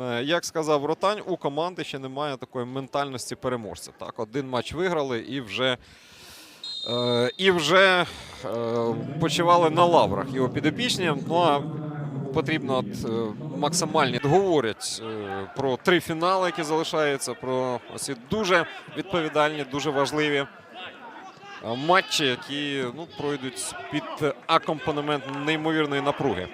Е, Як сказав Ротань, у команди ще немає такої ментальності переможця. Так, один матч виграли і вже, е, і вже е, почивали на лаврах його підопічні. Ну а потрібно от, максимальні говорять про три фінали, які залишаються, про ці дуже відповідальні, дуже важливі матчі, які ну, пройдуть під акомпанемент неймовірної напруги.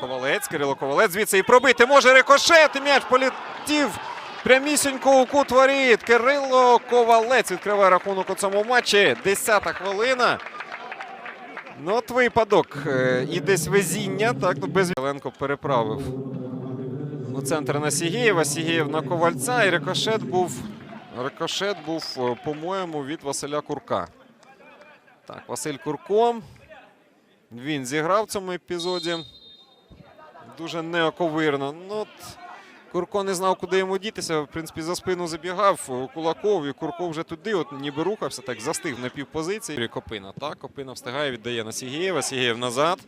Ковалець, Кирило Ковалець звідси і пробити може рикошет. М'яч полетів прямісінько у кут воріт. Кирило Ковалець відкриває рахунок у цьому матчі. Десята хвилина. Ну, от випадок. Е, І десь везіння. Так, без Ленко переправив у центр на Сігєєва. Сігєєв на Ковальця. І рикошет був. Рикошет був, е, по-моєму, від Василя Курка. Так, Василь Курко. Він зіграв в цьому епізоді. Дуже неоковирно. Ну, от Курко не знав, куди йому дітися. В принципі, за спину забігав Кулаков, і Курко вже туди, от ніби рухався, так застиг на півпозиції. Копина. Так, Копина встигає, віддає на Сігієва. Сігієв назад.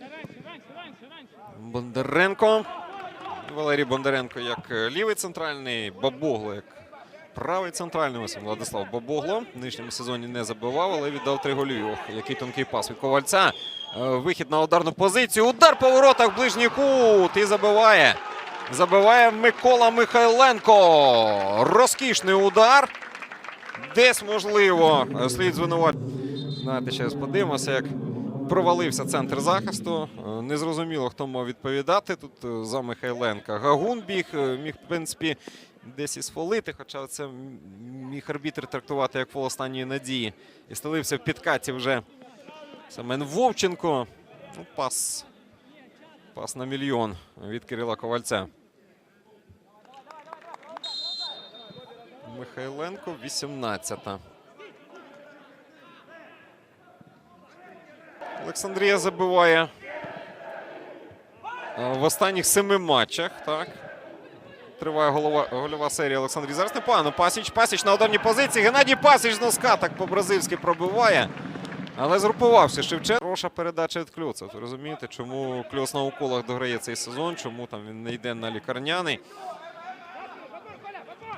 Бондаренко. Валерій Бондаренко як е, лівий центральний, Бабогло як правий центральний. Ось Владислав Бабогло. В нинішньому сезоні не забивав, але віддав три голі. Ох, який тонкий пас від Ковальця. Е, Вихід на ударну позицію. Удар по воротах ближній кут. І забиває. Забиває Микола Михайленко. Розкішний удар. Десь, можливо, слід звинуватити. Знаєте, ще раз подивимося, як провалився центр захисту. Е, Незрозуміло, хто мав відповідати тут е, за Михайленка. Гагун біг, міг, в принципі, десь і сфолити, хоча це міг арбітр трактувати як фол останньої надії. І стелився в підкаті вже Семен Вовченко. Ну, пас. Пас на мільйон від Кирила Ковальця. Михайленко 18-та. Олександрія забиває в останніх семи матчах. Так. Триває голова, гольова серія Олександрії. Зараз непогано. Пасіч, Пасіч на ударній позиції. Геннадій Пасіч з носка так по-бразильськи пробиває. Але згрупувався Шевченко. Хороша передача від Кльоца. Ви розумієте, чому Кльоц на уколах дограє цей сезон, чому там він не йде на лікарняний.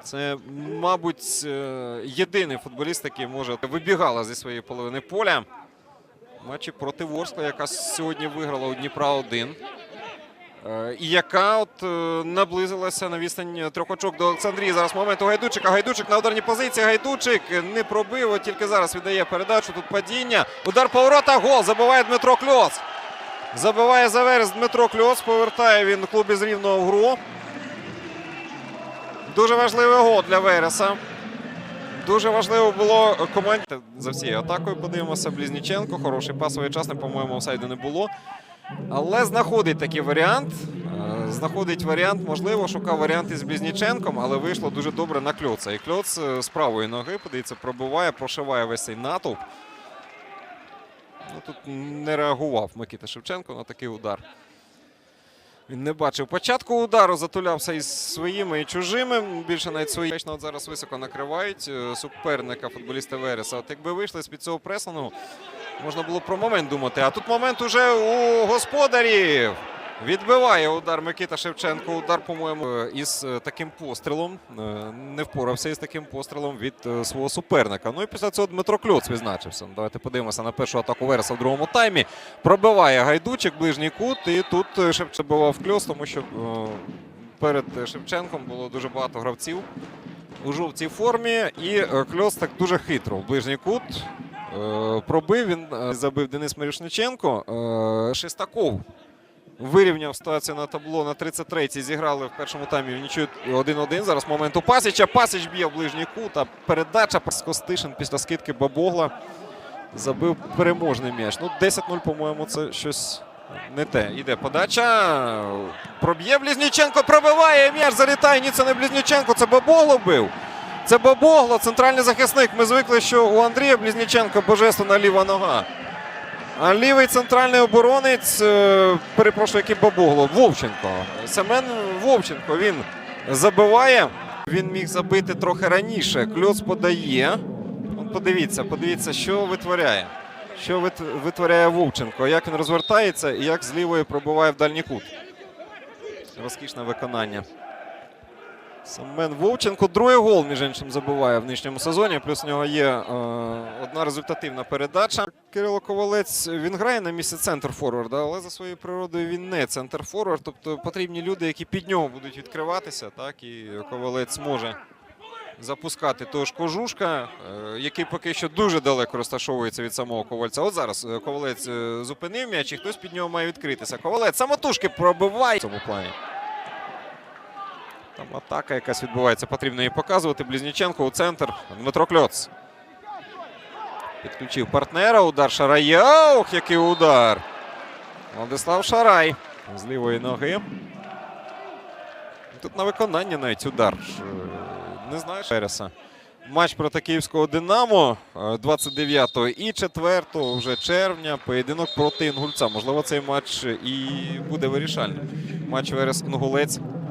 Це, мабуть, е, єдиний футболіст, який може вибігала зі своєї половини поля. Матчі проти Ворскла, яка сьогодні виграла у Дніпра 1. Е, І яка от е, наблизилася на відстань трьох очок до Олександрії. Зараз момент у Гайдучика. Гайдучик на ударній позиції. Гайдучик не пробив. От тільки зараз віддає передачу. Тут падіння. Удар поворота. Гол. Забиває Дмитро Кльоц. Забиває заверс Дмитро Кльоц. Повертає він клуб із рівного в гру. Дуже важливий гол для Вереса. Дуже важливо було команді за всією атакою. Подивимося. Близніченко. Хороший пасовий час. По-моєму, офсайду не було. Але знаходить такий варіант. Е, Знаходить варіант, можливо, шукав варіант із Близніченком, але вийшло дуже добре на кльоца. І кльоц е, з правої ноги, подивіться, пробиває, прошиває весь цей натовп. Ну, тут не реагував Микита Шевченко на такий удар. Він не бачив початку удару, затулявся із своїми і чужими. Більше навіть свої от зараз високо накривають е, суперника футболіста Вереса. От якби вийшли з-під цього пресингу, можна було про момент думати. А тут момент уже у господарів. Відбиває удар Микита Шевченко. Удар, по-моєму, із е, таким пострілом. Е, Не впорався із таким пострілом від е, свого суперника. Ну і після цього Дмитро Кльоц відзначився. Давайте подивимося на першу атаку Вереса в другому таймі. Пробиває гайдучик, ближній кут. І тут Шевченко бивав Кльоц, тому що перед Шевченком було дуже багато гравців у жовтій формі. І Кльоц так дуже хитро в ближній кут. Е, Пробив він е, забив Денис Мирішниченко. Е, Шестаков вирівняв ситуацію на табло на 33-й. Зіграли в першому таймі в нічию 1-1. Зараз момент у Пасіча. Пасіч б'є в ближній кут. А передача Костишин після скидки Бабогла забив переможний м'яч. Ну, 10-0, по-моєму, це щось не те. Іде подача. Проб'є Близніченко, пробиває м'яч, залітає. Ні, це не Близніченко, це Бабогло бив. Це Бабогло, центральний захисник. Ми звикли, що у Андрія Близніченка божественна ліва нога. А лівий центральний оборонець, е, перепрошую, який Бабогло, Вовченко. Семен Вовченко він забиває. Він міг забити трохи раніше. Кльоц подає. От подивіться, подивіться, що витворяє. Що вит- витворяє Вовченко, як він розвертається і як з лівої пробиває в дальній кут. Розкішне виконання. Семен Вовченко другий гол, між іншим, забиває в нинішньому сезоні. Плюс у нього є е, одна результативна передача. Кирило Ковалець він грає на місці центр форварда, але за своєю природою він не центр форвард. Тобто потрібні люди, які під нього будуть відкриватися. Так, і Ковалець може запускати того ж кожушка, е, який поки що дуже далеко розташовується від самого ковальця. От зараз е, ковалець е, зупинив м'яч, і хтось під нього має відкритися. Ковалець самотужки пробиває в цьому плані. Там атака якась відбувається, потрібно її показувати. Близніченко у центр. Дмитро Кльоц. Підключив партнера. Удар Шарая. Ох, який удар. Владислав Шарай з лівої ноги. Тут на виконання навіть удар. Е, Не знаю Шереса. Матч проти київського Динамо е, 29 і 4 вже червня. Поєдинок проти інгульця. Можливо, цей матч і буде вирішальним. Матч Верес Інгулець